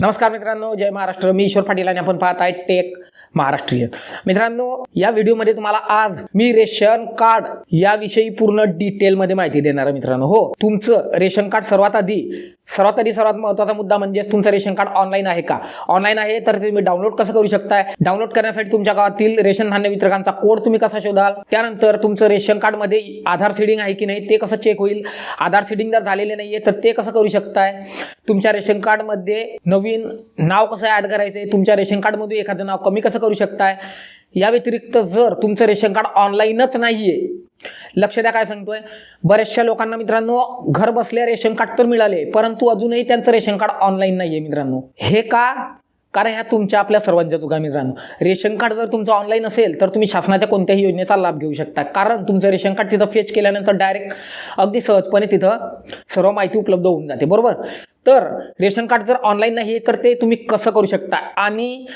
नमस्कार मित्रांनो जय महाराष्ट्र. मी ईश्वर पाटील आणि आपण पाहत आहे टेक महाराष्ट्रीयन. मित्रांनो या व्हिडिओमध्ये तुम्हाला आज मी रेशन कार्ड याविषयी पूर्ण डिटेलमध्ये माहिती देणार आहे मित्रांनो. हो तुमचं रेशन कार्ड सर्वात आधी सर्वात आधी सर्वात महत्त्वाचा मुद्दा म्हणजे तुमचं रेशन कार्ड ऑनलाईन आहे का? ऑनलाईन आहे तर ते तुम्ही डाउनलोड कसं करू शकताय? डाउनलोड करण्यासाठी तुमच्या गावातील रेशन धान्य वितरकांचा कोड तुम्ही कसा शोधाल? त्यानंतर तुमचं रेशन कार्डमध्ये आधार सीडिंग आहे की नाही ते कसं चेक होईल? आधार सीडिंग जर झालेले नाहीये तर ते कसं करू शकताय? तुमच्या रेशन कार्डमध्ये नवीन नाव कसं ॲड करायचंय? तुमच्या रेशन कार्डमध्ये एखादं नाव कमी कसं करू शकताय? या व्यतिरिक्त जर तुमचं रेशन कार्ड ऑनलाईनच नाहीये लक्ष द्या काय सांगतोय? बऱ्याचशा लोकांना मित्रांनो घर बसल्या रेशन कार्ड तर मिळाले परंतु अजूनही त्यांचं रेशन कार्ड ऑनलाईन नाहीये मित्रांनो. हे का? कारण ह्या तुमच्या आपल्या सर्वांच्या चुका मित्रांनो. रेशन कार्ड जर तुमचं ऑनलाईन असेल तर तुम्ही शासनाच्या कोणत्याही योजनेचा लाभ घेऊ शकता. कारण तुमचं रेशन कार्ड तिथं फेच केल्यानंतर डायरेक्ट अगदी सहजपणे तिथं सर्व माहिती उपलब्ध होऊन जाते बरोबर? तर रेशन कार्ड जर ऑनलाईन नाही तर ते तुम्ही कसं करू शकता? आणि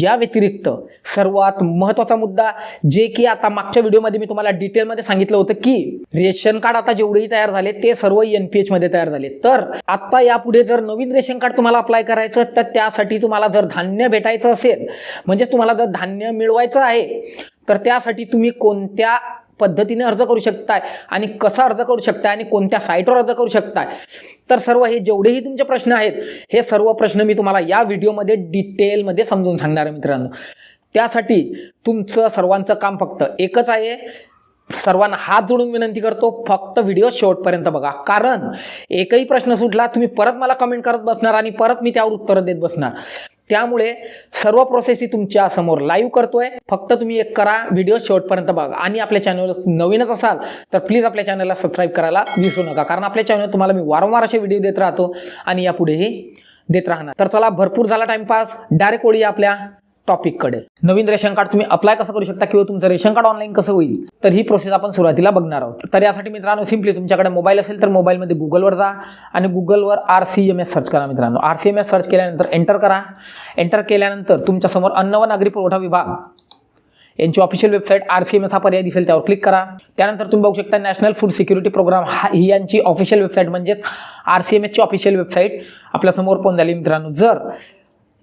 या व्यतिरिक्त सर्वात महत्त्वाचा मुद्दा जे की आता मागच्या व्हिडिओमध्ये मी तुम्हाला डिटेलमध्ये सांगितलं होतं की रेशन कार्ड आता जेवढेही तयार झाले ते सर्व एन पी एचमध्ये तयार झाले. तर आता यापुढे जर नवीन रेशन कार्ड तुम्हाला अप्लाय करायचं तर त्यासाठी तुम्हाला जर धान्य भेटायचं असेल म्हणजे तुम्हाला जर धान्य मिळवायचं आहे तर त्यासाठी तुम्ही कोणत्या पद्धतीने अर्ज करू शकताय आणि कसा अर्ज करू शकताय आणि कोणत्या साईटवर अर्ज करू शकताय. तर सर्व हे जेवढेही तुमचे प्रश्न आहेत हे सर्व प्रश्न मी तुम्हाला या व्हिडिओमध्ये डिटेलमध्ये समजून सांगणार आहे मित्रांनो. त्यासाठी तुमचं सर्वांचं काम फक्त एकच आहे. सर्वांना हात जोडून विनंती करतो फक्त व्हिडिओ शेवटपर्यंत बघा. कारण एकही प्रश्न सुटला तुम्ही परत मला कमेंट करत बसणार आणि परत मी त्यावर उत्तरं देत बसणार. त्यामुळे सर्व प्रोसेस ही तुमच्यासमोर लाईव्ह करतोय. फक्त तुम्ही एक करा व्हिडिओ शेवटपर्यंत बघा. आणि आपल्या चॅनल नवीनच असाल तर प्लीज आपल्या चॅनलला सबस्क्राईब करायला विसरू नका. कारण आपल्या चॅनल तुम्हाला मी वारंवार असे व्हिडिओ देत राहतो आणि यापुढेही देत राहणार. तर चला भरपूर झाला टाइमपास डायरेक्ट ओळी आपल्या. टॉपिककडे नवीन रेशन कार्ड तुम्ही अप्लाय कसं करू शकता किंवा तुमचं रेशन कार्ड ऑनलाईन कसं होईल तर ही प्रोसेस आपण सुरुवातीला बघणार आहोत. तर यासाठी मित्रांनो सिम्पली तुमच्याकडे मोबाईल असेल तर मोबाईलमध्ये गुगलवर जा आणि गुगलवर R C M S search करा मित्रांनो. R C M S search केल्यानंतर एंटर करा. एंटर केल्यानंतर तुमच्यासमोर अन्न व नागरी पुरवठा विभाग. यांची official website R C M S हा पर्याय दिसेल त्यावर क्लिक करा. त्यानंतर तुम्ही बघू शकता नॅशनल फूड सिक्युरिटी प्रोग्राम हा ही यांची ऑफिशियल वेबसाईट म्हणजेच आर सी एम एसची ऑफिशियल वेबसाईट आपल्यासमोर पण झाली मित्रांनो. जर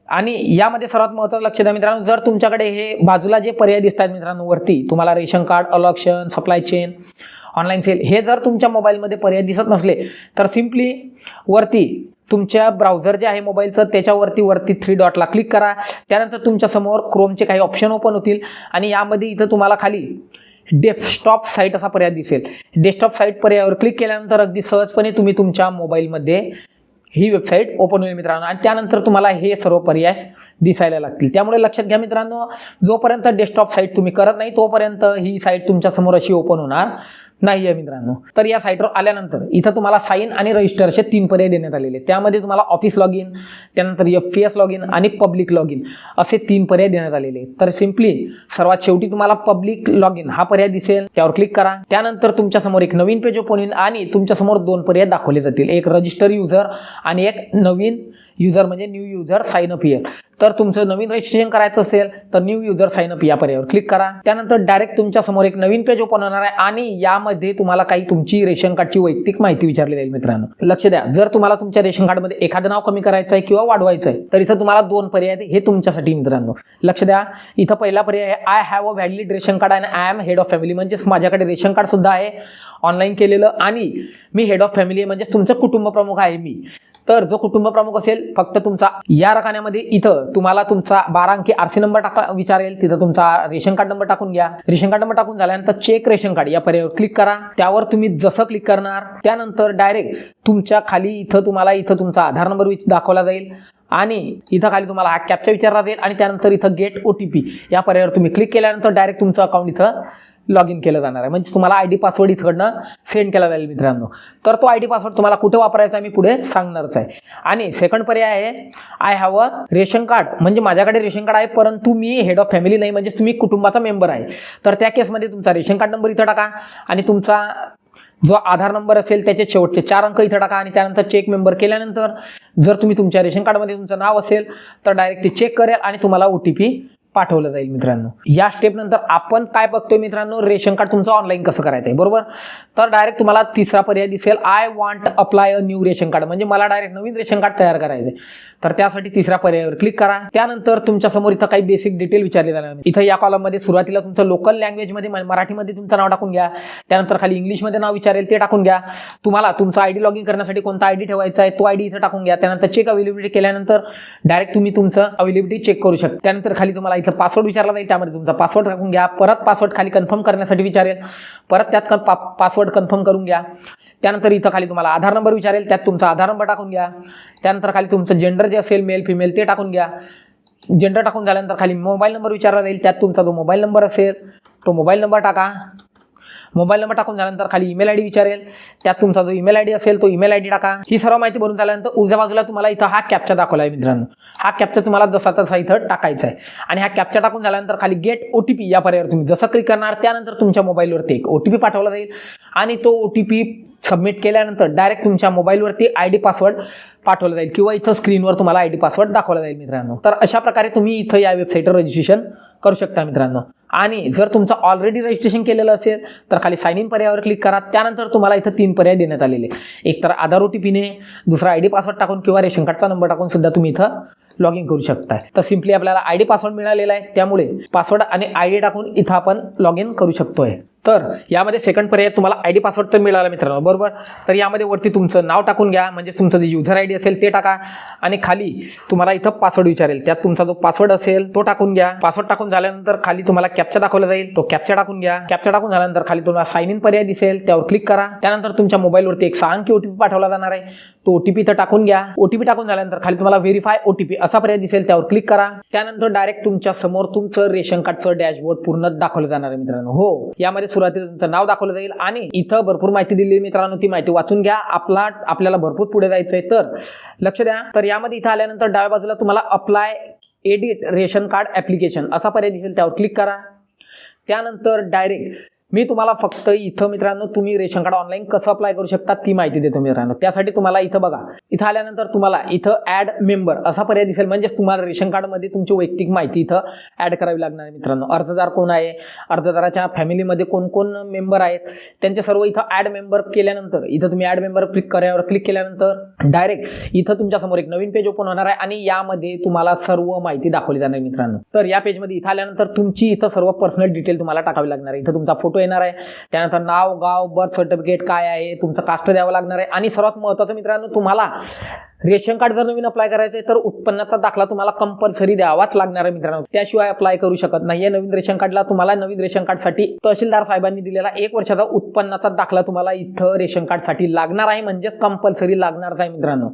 आणि यामध्ये सर्वात महत्त्वाचं लक्ष द्या मित्रांनो जर तुमच्याकडे हे बाजूला जे पर्याय दिसतात मित्रांनो वरती तुम्हाला ration card allocation supply chain online cell हे जर तुमच्या मोबाईलमध्ये पर्याय दिसत नसले तर सिम्पली वरती तुमच्या ब्राउझर जे आहे मोबाईलचं त्याच्यावरती वरती थ्री डॉटला क्लिक करा. त्यानंतर तुमच्यासमोर क्रोमचे काही ऑप्शन ओपन होतील. आणि यामध्ये इथं तुम्हाला खाली डेस्कटॉप साईट असा पर्याय दिसेल. डेस्कटॉप साईट पर्यायावर क्लिक केल्यानंतर अगदी सहजपणे तुम्ही तुमच्या मोबाईलमध्ये ही वेबसाईट ओपन होईल मित्रांनो. आणि त्यानंतर तुम्हाला हे सर्व पर्याय दिसायला लागतील. त्यामुळे लक्षात घ्या मित्रांनो जोपर्यंत डेस्कटॉप साईट तुम्ही करत नाही तोपर्यंत ही साईट तुमच्यासमोर अशी ओपन होणार नाही आहे मित्रांनो. तर या साईटवर आल्यानंतर इथं तुम्हाला साईन आणि रजिस्टर असे तीन पर्याय देण्यात आलेले आहेत. त्यामध्ये तुम्हाला ऑफिस लॉग इन त्यानंतर F P S log in आणि पब्लिक लॉग इन असे तीन पर्याय देण्यात आलेले आहेत. तर सिम्पली सर्वात शेवटी तुम्हाला पब्लिक लॉग इन हा पर्याय दिसेल. त्यावर क्लिक करा. त्यानंतर तुमच्यासमोर एक नवीन पेज ओपन होईल आणि तुमच्यासमोर दोन पर्याय दाखवले जातील. एक रजिस्टर युजर आणि एक नवीन युजर म्हणजे न्यू युजर साइन अप इयर तर तुमचं नवीन रजिस्ट्रेशन करायचं असेल तर न्यू युजर साइन अप या पर्यायावर क्लिक करा. त्यानंतर डायरेक्ट तुमच्यासमोर एक नवीन पेज ओपन होणार आहे आणि यामध्ये तुम्हाला काही तुमची रेशन कार्डची वैयक्तिक माहिती विचारली जाईल मित्रांनो. लक्ष द्या जर तुम्हाला तुमच्या रेशन कार्डमध्ये एखादं नाव कमी करायचं आहे किंवा वाढवायचं आहे तर इथं तुम्हाला दोन पर्याय आहेत हे तुमच्यासाठी मित्रांनो. लक्ष द्या इथं पहिला पर्याय आहे I have a valid ration card and I am head of family म्हणजेच माझ्याकडे रेशन कार्ड सुद्धा आहे ऑनलाईन केलेलं आणि मी हेड ऑफ फॅमिली आहे म्हणजेच तुमचं कुटुंब प्रमुख आहे मी. तर जो कुटुंब प्रमुख असेल फक्त तुमचा या रकान्यामध्ये इथं तुम्हाला तुमचा बारा अंकी आरसी नंबर टाका विचारेल. तिथं तुमचा रेशन कार्ड नंबर टाकून घ्या. रेशन कार्ड नंबर टाकून झाल्यानंतर चेक रेशन कार्ड या पर्यायावर क्लिक करा. त्यावर तुम्ही जसं क्लिक करणार त्यानंतर डायरेक्ट तुमच्या खाली इथं तुम्हाला इथं तुमचा आधार नंबर दाखवला जाईल. आणि इथं खाली तुम्हाला हा कॅपचा विचारला जाईल आणि त्यानंतर इथं गेट ओ टी पी या पर्यायावर तुम्ही क्लिक केल्यानंतर डायरेक्ट तुमचं अकाउंट इथं लॉग इन केलं जाणार आहे. म्हणजे तुम्हाला आय डी पासवर्ड इथकडनं सेंड केला जाईल मित्रांनो. तर तो आय डी पासवर्ड तुम्हाला कुठे वापरायचा मी पुढे सांगणारच आहे. आणि सेकंड पर्याय आहे I have a ration card. म्हणजे माझ्याकडे रेशन कार्ड आहे परंतु मी हेड ऑफ फॅमिली नाही म्हणजे तुम्ही कुटुंबाचा मेंबर आहे. तर त्या केसमध्ये तुमचा रेशन कार्ड नंबर इथं टाका आणि तुमचा जो आधार नंबर असेल त्याचे शेवटचे चार अंक इथं टाका आणि त्यानंतर चेक मेंबर केल्यानंतर जर तुम्ही तुमच्या रेशन कार्डमध्ये तुमचं नाव असेल तर डायरेक्ट ते चेक करेल आणि तुम्हाला ओ टी पी पाठवलं जाईल मित्रांनो. या स्टेप नंतर आपण काय बघतोय मित्रांनो? रेशन कार्ड तुमचं ऑनलाईन कसं करायचं आहे बरोबर? तर डायरेक्ट तुम्हाला तिसरा पर्याय दिसेल. I want apply a new ration card म्हणजे मला डायरेक्ट नवीन रेशन कार्ड तयार करायचं आहे तर त्यासाठी तिसऱ्या पर्यायावर क्लिक करा. त्यानंतर तुमच्यासमोर इथं काही बेसिक डिटेल विचारले जाणार इथं या कॉलममध्ये सुरुवातीला तुमचं लोकल लँग्वेजमध्ये म- मराठीमध्ये तुमचं नाव टाकून घ्या. त्यानंतर खाली इंग्लिशमध्ये नाव विचारेल ते टाकून घ्या. तुम्हाला तुमचा आयडी लॉगिन करण्यासाठी कोणता आयडी ठेवायचा आहे तो आयडी इथं टाकून घ्या. त्यानंतर चेक अवेलेबिलिटी केल्यानंतर डायरेक्ट तुम्ही तुमचं अवेलेबिलिटी चेक करू शकता. त्यानंतर खाली तुम्हाला इथं पासवर्ड विचारला जाईल त्यामध्ये तुमचा पासवर्ड टाकून घ्या. परत पासवर्ड खाली कन्फर्म करण्यासाठी विचारेल. परत त्यात पासवर्ड कन्फर्म करून घ्या. त्यानंतर इथं खाली तुम्हाला आधार नंबर विचारेल त्यात तुमचा आधार नंबर टाकून घ्या. त्यानंतर खाली तुमचं जेंडर जे असेल मेल फिमेल ते टाकून घ्या. जेंडर टाकून झाल्यानंतर खाली मोबाईल नंबर विचारला जाईल त्यात तुमचा जो मोबाईल नंबर असेल तो मोबाईल नंबर टाका. मोबाईल नंबर टाकून झाल्यानंतर खाली ईमेल आय डी विचारेल. त्यात तुमचा जो ईमेल आय डी असेल तो ईमेल आय डी टाका. ही सर्व माहिती भरून झाल्यानंतर उजव्या बाजूला तुम्हाला इथं हा कॅप्चा दाखवला आहे मित्रांनो. हा कॅप्चा तुम्हाला जसा तसा इथं टाकायचा आहे. आणि हा कॅप्चा टाकून झाल्यानंतर खाली गेट ओ टी पी या पर्यायावर तुम्ही जसं क्लिक करणार त्यानंतर तुमच्या मोबाईलवरती एक ओ टी पी पाठवला जाईल. आणि तो ओ टी पी सबमिट केल्यानंतर डायरेक्ट तुमच्या मोबाईलवरती आय डी पासवर्ड पाठवला जाईल किंवा इथं स्क्रीनवर तुम्हाला आय डी पासवर्ड दाखवला जाईल मित्रांनो. तर अशा प्रकारे तुम्ही इथं या वेबसाईटवर रजिस्ट्रेशन करू शकता मित्रांनो. आणि जर तुमचं ऑलरेडी रजिस्ट्रेशन केलेलं असेल तर खाली साईन इन पर्यायावर क्लिक करा. त्यानंतर तुम्हाला इथं तीन पर्याय देण्यात आलेले. एक तर आधार ओ टी पीने दुसरा आय डी पासवर्ड टाकून किंवा रेशन कार्डचा नंबर टाकून सुद्धा तुम्ही इथं लॉग इन करू शकताय. तर सिम्पली आपल्याला आय डी पासवर्ड मिळालेला आहे. त्यामुळे पासवर्ड आणि आय डी टाकून इथं आपण लॉग इन करू शकतोय. तर यामध्ये सेकंड पर्याय तुम्हाला आय डी पासवर्ड तर मिळाला मित्रांनो बरोबर? तर यामध्ये वरती तुमचं नाव टाकून घ्या म्हणजे तुमचं जे युजर आय डी असेल ते टाका. आणि खाली तुम्हाला इथं पासवर्ड विचारेल. त्यात तुमचा जो पासवर्ड असेल तो टाकून घ्या. पासवर्ड टाकून झाल्यानंतर खाली तुम्हाला कॅप्चा दाखवला जाईल. तो कॅप्चा टाकून घ्या. कॅप्चा टाकून झाल्यानंतर खाली तुम्हाला साईन इन पर्याय दिसेल. त्यावर क्लिक करा. त्यानंतर तुमच्या मोबाईलवरती एक सहा अंकी ओटीपी पाठवला जाणार आहे. तो ओटीपी इथं टाकून घ्या. ओटीपी टाकून झाल्यानंतर खाली तुम्हाला व्हेरीफाय ओटीपी असा पर्याय दिसेल त्यावर क्लिक करा. त्यानंतर डायरेक्ट तुमच्यासमोर तुमचं रेशन कार्डचं डॅशबोर्ड पूर्ण दाखवलं जाणार आहे मित्रांनो. हो यामध्ये सुरुवातीला तुमचं नाव दाखवलं जाईल आणि इथं भरपूर माहिती दिली मित्रांनो. ती माहिती वाचून घ्या. आपला आपल्याला भरपूर पुढे जायचंय. तर लक्ष द्या. तर यामध्ये इथं आल्यानंतर डाव्या बाजूला तुम्हाला apply edit ration card application असा पर्याय दिसेल त्यावर क्लिक करा. त्यानंतर डायरेक्ट मी तुम्हाला फक्त इथं मित्रांनो तुम्ही रेशन कार्ड ऑनलाईन कसं अप्लाय करू शकता ती माहिती देतो मित्रांनो. त्यासाठी तुम्हाला इथं बघा इथं आल्यानंतर तुम्हाला इथं ॲड मेंबर असा पर्याय दिसेल. म्हणजे तुम्हाला रेशन कार्डमध्ये तुमची वैयक्तिक माहिती इथं ॲड करावी लागणार आहे मित्रांनो. अर्जदार कोण आहे? अर्जदाराच्या फॅमिलीमध्ये कोण कोण मेंबर आहेत? त्यांचे सर्व इथं ॲड मेंबर केल्यानंतर इथं तुम्ही ॲड मेंबर क्लिक करावर क्लिक केल्यानंतर डायरेक्ट इथं तुमच्यासमोर एक नवीन पेज ओपन होणार आहे आणि यामध्ये तुम्हाला सर्व माहिती दाखवली जाणार आहे मित्रांनो. तर या पेजमध्ये इथं आल्यानंतर तुमची इथं सर्व पर्सनल डिटेल तुम्हाला टाकावी लागणार आहे. इथं तुमचा फोटो येणार आहे. त्यानंतर नाव गाव बर्थ सर्टिफिकेट काय आहे तुमचं कास्ट द्यावं लागणार आहे. आणि सर्वात महत्त्वाचं मित्रांनो तुम्हाला रेशन कार्ड जर नवीन अप्लाय करायचं आहे तर उत्पन्नाचा दाखला तुम्हाला कंपल्सरी द्यावाच लागणार आहे मित्रांनो. त्याशिवाय अप्लाय करू शकत नाहीये. नवीन रेशन कार्डला तुम्हाला नवीन रेशन कार्डसाठी तहसीलदार साहेबांनी दिलेला एक वर्षाचा उत्पन्नाचा दाखला तुम्हाला इथं रेशन कार्डसाठी लागणार आहे. म्हणजे कंपल्सरी लागणारच आहे मित्रांनो.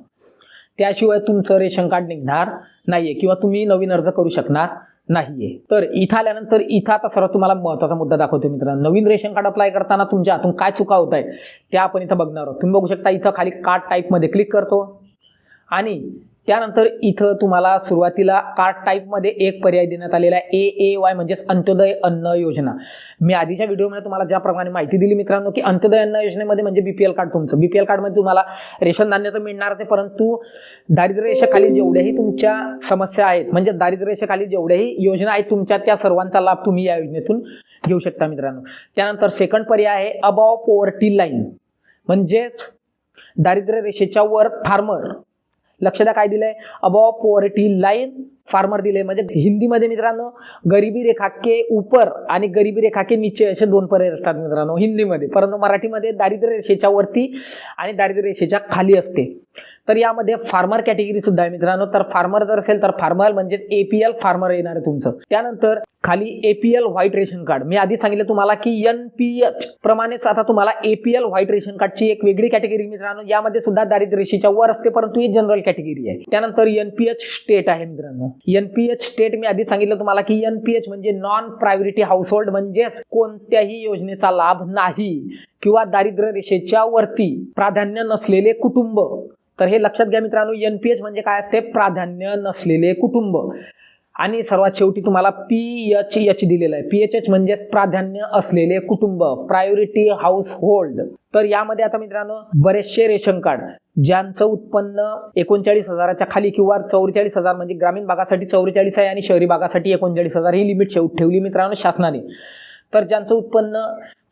त्याशिवाय तुमचं रेशन कार्ड निघणार नाहीये किंवा तुम्ही नवीन अर्ज करू शकणार नाहीये. तर इथं आल्यानंतर इथं आता सर्वात तुम्हाला महत्त्वाचा मुद्दा दाखवतो मित्रांनो. नवीन रेशन कार्ड अप्लाय करताना तुमच्या हातून काय चुका होत आहेत त्या आपण इथं बघणार आहोत. तुम्ही बघू शकता इथं खाली कार्ड टाईपमध्ये क्लिक करतो. आणि त्यानंतर इथं तुम्हाला सुरुवातीला कार्ड टाईपमध्ये एक पर्याय देण्यात आलेला आहे. ए ए वाय म्हणजेच अंत्योदय अन्न योजना. मी आधीच्या व्हिडिओमध्ये तुम्हाला ज्याप्रमाणे माहिती दिली मित्रांनो की अंत्योदय अन्न योजनेमध्ये म्हणजे बीपीएल कार्ड तुमचं. बीपीएल कार्डमध्ये तुम्हाला रेशन धान्य तर मिळणारच आहे परंतु दारिद्र्यरेषेखाली जेवढ्याही तुमच्या समस्या आहेत म्हणजे दारिद्र्यरेषेखाली जेवढ्याही योजना आहेत तुमच्या त्या सर्वांचा लाभ तुम्ही या योजनेतून घेऊ शकता मित्रांनो. त्यानंतर सेकंड पर्याय आहे अबाव पॉवर्टी लाईन म्हणजेच दारिद्र्य रेषेच्या वर फार्मर लक्ष द्या काय दिलंय? अबाव पॉवर्टी लाईन फार्मर दिले म्हणजे हिंदीमध्ये मित्रांनो गरिबी रेखा के ऊपर आणि गरिबी रेखा के नीचे असे दोन पर्याय असतात मित्रांनो हिंदीमध्ये. परंतु मराठीमध्ये दारिद्र्य रेषेच्या वरती आणि दारिद्र्य रेषेच्या खाली असते. तर यामध्ये फार्मर कॅटेगरी सुद्धा आहे मित्रांनो. तर फार्मर जर असेल तर फार्मर म्हणजे एपीएल फार्मर येणार आहे तुमचं. त्यानंतर खाली एपीएल व्हाईट रेशन कार्ड मी आधी सांगितलं तुम्हाला की एन पी एच प्रमाणेच आता तुम्हाला एपीएल व्हाईट रेशन कार्डची एक वेगळी कॅटेगरी मित्रांनो. यामध्ये सुद्धा दारिद्र्य रेषेच्या वर असते परंतु ही जनरल कॅटेगरी आहे. त्यानंतर एनपीएच स्टेट आहे मित्रांनो. एनपीएच स्टेट मी आधी सांगितलं तुम्हाला की एनपीएच म्हणजे नॉन प्रायोरिटी हाऊस होल्ड म्हणजेच कोणत्याही योजनेचा लाभ नाही किंवा दारिद्र्य रेषेच्या वरती प्राधान्य नसलेले कुटुंब. तर हे लक्षात घ्या मित्रांनो एच म्हणजे काय असते? प्राधान्य नसलेले कुटुंब. आणि सर्वात शेवटी तुम्हाला पी एच एच दिलेलं आहे. पी एच एच म्हणजे प्राधान्य असलेले कुटुंब प्रायोरिटी हाऊस होल्ड तर यामध्ये आता मित्रांनो बरेचसे रेशन कार्ड ज्यांचं उत्पन्न एकोणचाळीस हजाराच्या खाली किंवा चौवेचाळीस हजार म्हणजे ग्रामीण भागासाठी चौवेचाळीस आहे आणि शहरी भागासाठी एकोणचाळीस हजार ही लिमिट शेव ठेवली मित्रांनो शासनाने. तर ज्यांचं उत्पन्न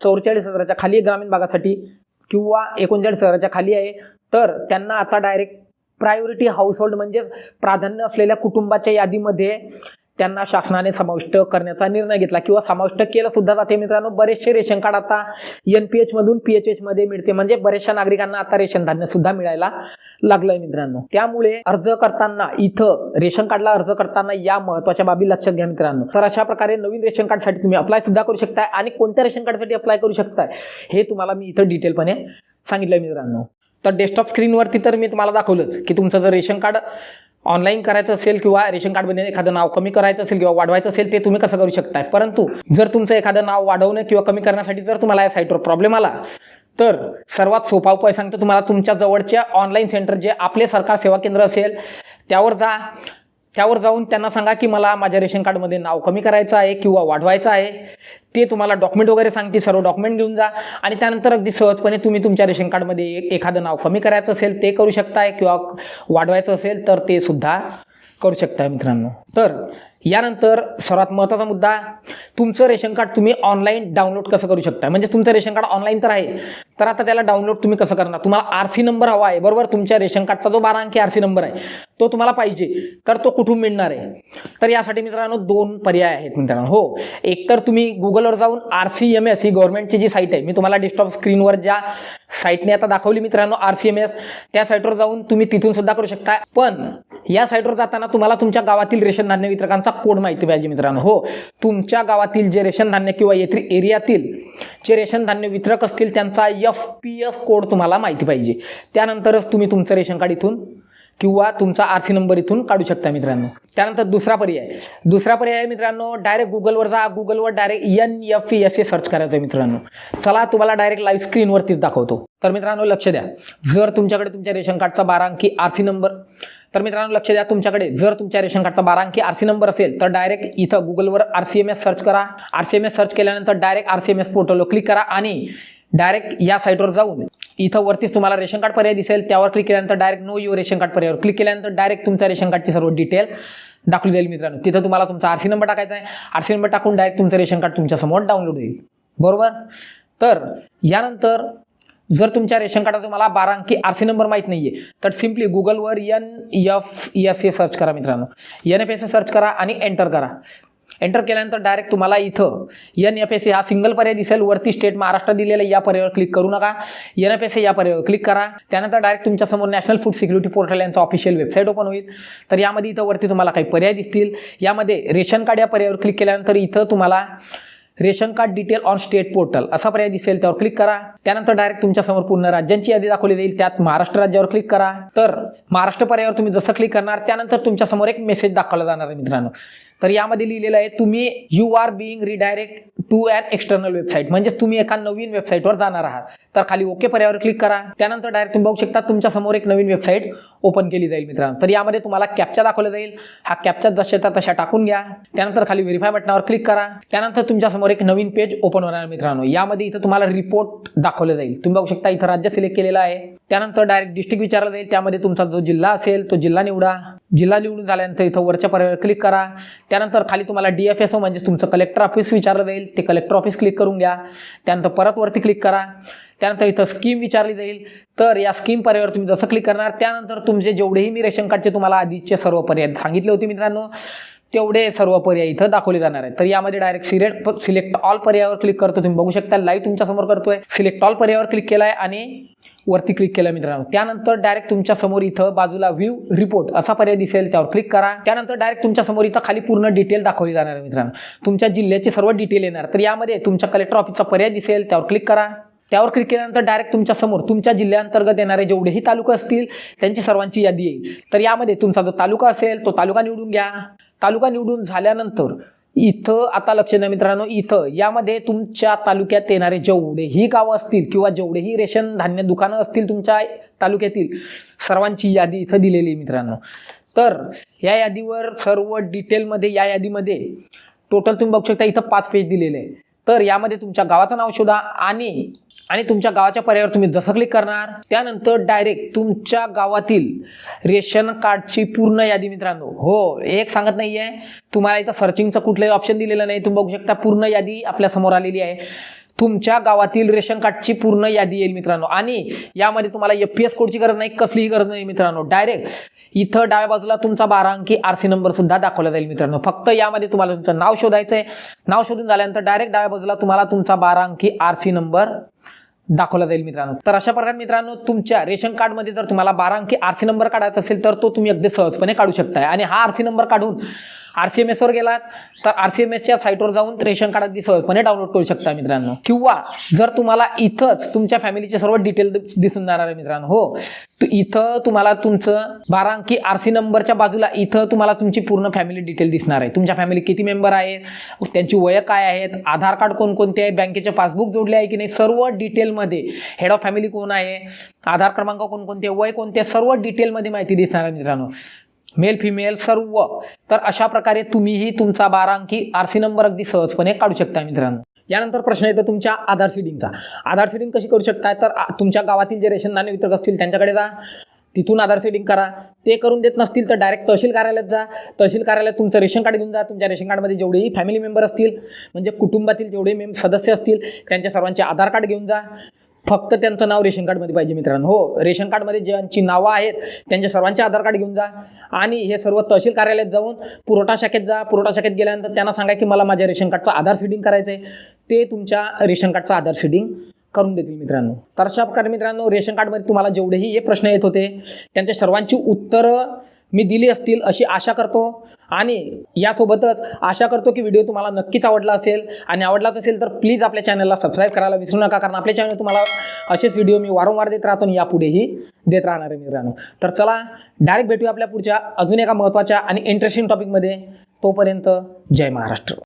चौवेचाळीस हजाराच्या खाली आहे ग्रामीण भागासाठी किंवा एकोणचाळीस हजाराच्या खाली आहे तर त्यांना आता डायरेक्ट प्रायोरिटी हाऊसहोल्ड म्हणजे प्राधान्य असलेल्या कुटुंबाच्या यादीमध्ये त्यांना शासनाने समाविष्ट करण्याचा निर्णय घेतला किंवा समाविष्ट केलं सुद्धा जाते. मित्रांनो बरेचसे रेशन कार्ड आता एन पी एचमधून पी एच एचमध्ये मिळते. म्हणजे बऱ्याचशा नागरिकांना आता रेशन धान्य सुद्धा मिळायला लागलंय मित्रांनो. त्यामुळे अर्ज करताना इथं रेशन कार्डला अर्ज करताना या महत्त्वाच्या बाबी लक्षात घ्या मित्रांनो. तर अशा प्रकारे नवीन रेशन कार्डसाठी तुम्ही अप्लाय सुद्धा करू शकताय आणि कोणत्या रेशन कार्डसाठी अप्लाय करू शकताय हे तुम्हाला मी इथं डिटेलपणे सांगितलंय मित्रांनो. तर डेस्कटॉप स्क्रीनवरती तर मी तुम्हाला दाखवलंच की तुमचं जर रेशन कार्ड ऑनलाईन करायचं असेल किंवा रेशन कार्डमध्ये एखादं नाव कमी करायचं असेल किंवा वाढवायचं असेल ते तुम्ही कसं करू शकताय? परंतु जर तुमचं एखादं नाव वाढवणं किंवा कमी करण्यासाठी जर तुम्हाला या साईटवर प्रॉब्लेम आला तर सर्वात सोपा उपाय सांगतो तुम्हाला तुमच्या जवळच्या ऑनलाईन सेंटर जे आपले सरकार सेवा केंद्र असेल त्यावर जा. त्यावर जाऊन त्यांना सांगा की मला माझ्या रेशन कार्डमध्ये नाव कमी करायचं आहे किंवा वाढवायचं आहे. ते तुम्हाला डॉक्युमेंट वगैरे सांगते सर्व डॉक्युमेंट घेऊन जा. आणि त्यानंतर अगदी सहजपणे तुम्ही तुमच्या रेशन कार्डमध्ये एक- एखादं नाव कमी करायचं असेल ते करू शकताय किंवा वाढवायचं असेल तर ते सुद्धा करू शकताय मित्रांनो. तर यानंतर सर्वात महत्त्वाचा मुद्दा तुमचं रेशन कार्ड तुम्ही ऑनलाईन डाउनलोड कसं करू शकता म्हणजे तुमचं रेशन कार्ड ऑनलाईन तर आहे तर आता त्याला डाउनलोड तुम्ही कसं करणार? तुम्हाला आर सी नंबर हवा आहे बरोबर? तुमच्या रेशन कार्डचा जो बारा अंकी आर सी नंबर आहे तो तुम्हाला पाहिजे. तर तो कुठून मिळणार आहे? तर यासाठी मित्रांनो दोन पर्याय आहेत मित्रांनो. हो एक तर तुम्ही गुगलवर जाऊन आर सी एम एस ही गव्हर्नमेंटची जी साईट आहे मी तुम्हाला डेस्कटॉप स्क्रीनवर ज्या साईटने आता दाखवली मित्रांनो आर सी एम एस त्या साईटवर जाऊन तुम्ही तिथून सुद्धा करू शकता. पण या साईटवर जाताना तुम्हाला तुमच्या गावातील रेशन धान्य वितरकांचा कोड माहिती पाहिजे मित्रांनो. हो तुमच्या गावातील जे रेशन धान्य किंवा येथील एरियातील जे रेशन धान्य वितरक असतील त्यांचा एफ पी एस कोड तुम्हाला माहिती पाहिजे. त्यानंतरच तुम्ही तुमचं रेशन कार्ड इथून किंवा तुमचा आर सी नंबर इथून काढू शकता मित्रांनो. त्यानंतर दुसरा पर्याय. दुसरा पर्याय आहे मित्रांनो डायरेक्ट गुगलवर जा. गुगलवर direct N F E S A search करायचं आहे मित्रांनो. चला तुम्हाला डायरेक्ट लाईव्ह स्क्रीनवरतीच दाखवतो. तर मित्रांनो लक्ष द्या. जर तुमच्याकडे तुमच्या रेशन कार्डचा बारा अंकी आर सी नंबर तर मित्रांनो लक्ष द्या तुमच्याकडे. जर तुमच्या रेशन कार्डचा बारा अंकी आर सी नंबर असेल तर डायरेक्ट इथं गुगलवर R C M S search करा. R C M S search केल्यानंतर direct R C M S पोर्टलवर क्लिक करा आणि डायरेक्ट या साईटवर जाऊन इथं वरतीच तुम्हाला रेशन कार्ड पर्याय दिसेल. त्यावर क्लिक केल्यानंतर direct know you ration card पर्यायावर क्लिक केल्यानंतर डायरेक्ट तुमच्या रेशन कार्डची सर्व डिटेल दाखवली जाईल मित्रांनो. तिथं तुम्हाला तुमचा आर सी नंबर टाकायचा आहे. आर सी नंबर टाकून डायरेक्ट तुमचं रेशन कार्ड तुमच्यासमोर डाउनलोड होईल. बरोबर? तर यानंतर जर तुमच्या रेशन कार्डात तुम्हाला बारा अंकी आर सी नंबर माहीत नाही आहे तर सिम्पली गुगलवर N F S A search करा मित्रांनो. N F S A search करा आणि एंटर करा. एंटर केल्यानंतर डायरेक्ट तुम्हाला इथं एन एफ एस ए हा सिंगल पर्याय दिसेल. वरती स्टेट महाराष्ट्र दिलेलं या पर्यायावर क्लिक करू नका. एन एफ एस ए या पर्यायावर क्लिक करा. त्यानंतर डायरेक्ट तुमच्यासमोर नॅशनल फूड सिक्युरिटी पोर्टल यांचं ऑफिशियल वेबसाईट ओपन होईल. तर यामध्ये इथं वरती तुम्हाला काही पर्याय दिसतील. यामध्ये रेशन कार्ड या पर्यायावर क्लिक केल्यानंतर इथं तुम्हाला ration card detail on state portal असा पर्याय दिसेल. त्यावर क्लिक करा. त्यानंतर डायरेक्ट तुमच्यासमोर पूर्ण राज्यांची यादी दाखवली जाईल. त्यात महाराष्ट्र राज्यावर क्लिक करा. तर महाराष्ट्र पर्यायावर तुम्ही जसं क्लिक करणार त्यानंतर तुमच्यासमोर एक मेसेज दाखवला जाणार आहे मित्रांनो. तर यामध्ये लिहिलेलं आहे तुम्ही you are being redirect to an external website म्हणजेच तुम्ही एका नवीन वेबसाईटवर जाणार आहात. तर खाली ओके पर्यायावर क्लिक करा. त्यानंतर डायरेक्ट तुम्ही बघू शकता तुमच्यासमोर एक नवीन वेबसाईट ओपन केली जाईल मित्रांनो. तर यामध्ये तुम्हाला कॅप्चा दाखवला जाईल. हा कॅप्चा जशा तशा टाकून घ्या. त्यानंतर खाली व्हेरीफाय बटनावर क्लिक करा. त्यानंतर तुमच्यासमोर एक नवीन पेज ओपन होणार मित्रांनो. यामध्ये इथं तुम्हाला रिपोर्ट दाखवलं जाईल. तुम्ही बघू शकता इथं राज्य सिलेक्ट केलेलं आहे. त्यानंतर डायरेक्ट डिस्ट्रिक्ट विचारला जाईल. त्यामध्ये तुमचा जो जिल्हा असेल तो जिल्हा निवडा. जिल्हा निवडून झाल्यानंतर इथं वरच्या पर्यायावर क्लिक करा. त्यानंतर खाली तुम्हाला डी एफ एस ओ म्हणजे तुमचं कलेक्टर ऑफिस विचारलं जाईल. ते कलेक्टर ऑफिस क्लिक करून घ्या. त्यानंतर परत वरती क्लिक करा. त्यानंतर इथं स्कीम विचारली जाईल. तर या स्कीम पर्यायावर तुम्ही जसं क्लिक करणार त्यानंतर तुमचे जेवढेही मी रेशन कार्डचे तुम्हाला आधीचे सर्व पर्याय सांगितले होते मित्रांनो तेवढे सर्व पर्याय इथं दाखवले जाणार आहेत. तर यामध्ये डायरेक्ट सिलेक्ट सिलेक्ट ऑल पर्यायावर क्लिक करतो तुम्ही बघू शकता. लाईव्ह तुमच्यासमोर करतोय. सिलेक्ट ऑल पर्यायावर क्लिक केलाय आणि वरती क्लिक केलं मित्रांनो. त्यानंतर डायरेक्ट तुमच्यासमोर इथं बाजूला व्ह्यू रिपोर्ट असा पर्याय दिसेल त्यावर क्लिक करा. त्यानंतर डायरेक्ट तुमच्यासमोर इथं खाली पूर्ण डिटेल दाखवली जाणार आहे मित्रांनो. तुमच्या जिल्ह्याची सर्व डिटेल येणार. तर यामध्ये तुमच्या कलेक्टर ऑफिसचा पर्याय दिसेल त्यावर क्लिक करा. त्यावर क्लिक केल्यानंतर डायरेक्ट तुमच्यासमोर तुमच्या जिल्ह्यांतर्गत येणारे जेवढेही तालुका असतील त्यांची सर्वांची यादी येईल. तर यामध्ये तुमचा जो तालुका असेल तो तालुका निवडून घ्या. तालुका निवडून झाल्यानंतर इथं आता लक्ष द्या मित्रांनो इथं यामध्ये तुमच्या तालुक्यात येणारे जेवढेही गावं असतील किंवा जेवढेही रेशन धान्य दुकानं असतील तुमच्या तालुक्यातील सर्वांची यादी इथं दिलेली आहे मित्रांनो. तर या यादीवर सर्व डिटेलमध्ये या यादीमध्ये टोटल तुम्ही बघू शकता इथं पाच पेज दिलेले आहे. तर यामध्ये तुमच्या गावाचं नाव शोधा आणि आणि तुमच्या गावाच्या पर्यायावर तुम्ही जसं क्लिक करणार त्यानंतर डायरेक्ट तुमच्या गावातील रेशन कार्डची पूर्ण यादी मित्रांनो. हो एक सांगत नाहीये. तुम्हाला इथं सर्चिंगचं कुठलंही ऑप्शन दिलेलं नाही. तुम्ही बघू शकता पूर्ण यादी आपल्यासमोर आलेली आहे. तुमच्या गावातील रेशन कार्डची पूर्ण यादी येईल मित्रांनो. आणि यामध्ये तुम्हाला एफ पी एस कोडची गरज नाही कसलीही गरज नाही मित्रांनो. डायरेक्ट इथं डाव्या बाजूला तुमचा बारा अंकी आर सी नंबर सुद्धा दाखवला जाईल मित्रांनो. फक्त यामध्ये तुम्हाला तुमचं नाव शोधायचं आहे नाव शोधून झाल्यानंतर डायरेक्ट डाव्या बाजूला तुम्हाला तुमचा बारा अंकी आर सी नंबर दाखवला जाईल मित्रांनो. तर अशा प्रकारे मित्रांनो तुमच्या रेशन कार्डमध्ये जर तुम्हाला बारा अंकी आरसी नंबर काढायचा असेल तर तो तुम्ही अगदी सहजपणे काढू शकताय. आणि हा आर सी नंबर काढून आर सी एम एसवर गेलात तर आर सी एम एसच्या साईटवर जाऊन रेशन कार्ड अगदी सहजपणे डाउनलोड करू शकता मित्रांनो. किंवा जर तुम्हाला इथंच तुमच्या फॅमिलीचे सर्व डिटेल दिसून जाणार आहे मित्रांनो हो. इथं तुम्हाला तुमचं बारा अंकी आर सी नंबरच्या बाजूला इथं तुम्हाला तुमची पूर्ण फॅमिली डिटेल दिसणार आहे. तुमच्या फॅमिली किती मेंबर आहेत त्यांची वय काय आहेत आधार कार्ड कोणकोणते आहे बँकेचे पासबुक जोडले आहे की नाही सर्व डिटेलमध्ये हेड ऑफ फॅमिली कोण आहे आधार क्रमांक कोणकोणते वय कोणते सर्व डिटेलमध्ये माहिती दिसणार आहे मित्रांनो. मेल फिमेल सर्व. तर अशा प्रकारे तुम्हीही तुमचा बारा अंकी आर सी नंबर अगदी सहजपणे काढू शकता मित्रांनो. यानंतर प्रश्न येतो तुमच्या आधार सीडिंगचा आधार सीडिंग कशी करू शकताय? तर तुमच्या गावातील जे रेशन नाणे वितरक असतील त्यांच्याकडे जा. तिथून आधार सेडिंग करा. ते करून देत नसतील तर डायरेक्ट तहसील कार्यालयात जा. तहसील कार्यालयात तुमचं रेशन कार्ड घेऊन जा. तुमच्या रेशन कार्डमध्ये जेवढेही फॅमिली मेंबर असतील म्हणजे कुटुंबातील जेवढे मेम सदस्य असतील त्यांच्या सर्वांचे आधार कार्ड घेऊन जा. फक्त त्यांचं नाव रेशन कार्डमध्ये पाहिजे मित्रांनो. हो रेशन कार्डमध्ये ज्यांची नावं आहेत त्यांचे सर्वांचे आधार कार्ड घेऊन जा. आणि हे सर्व तहसील कार्यालयात जाऊन पुरवठा शाखेत जा. पुरवठा शाखेत गेल्यानंतर त्यांना सांगा की मला माझ्या रेशन कार्डचं आधार फिडिंग करायचं आहे ते तुमच्या रेशन कार्डचं आधार फिडिंग करून देतील मित्रांनो. तर अशा प्रकारे मित्रांनो रेशन कार्डमध्ये तुम्हाला जेवढेही हे प्रश्न येत होते त्यांच्या सर्वांची उत्तरं मी दिली असतील अशी आशा करतो. आणि यासोबतच आशा करतो की व्हिडिओ तुम्हाला नक्कीच आवडला असेल. आणि आवडलाच असेल तर प्लीज आपल्या चॅनलला सबस्क्राईब करायला विसरू नका कारण आपल्या चॅनल तुम्हाला असेच व्हिडिओ मी वारंवार देत राहतो आणि यापुढेही देत राहणार आहे मित्रांनो. तर चला डायरेक्ट भेटूया आपल्या पुढच्या अजून एका महत्त्वाच्या आणि इंटरेस्टिंग टॉपिकमध्ये तोपर्यंत जय महाराष्ट्र.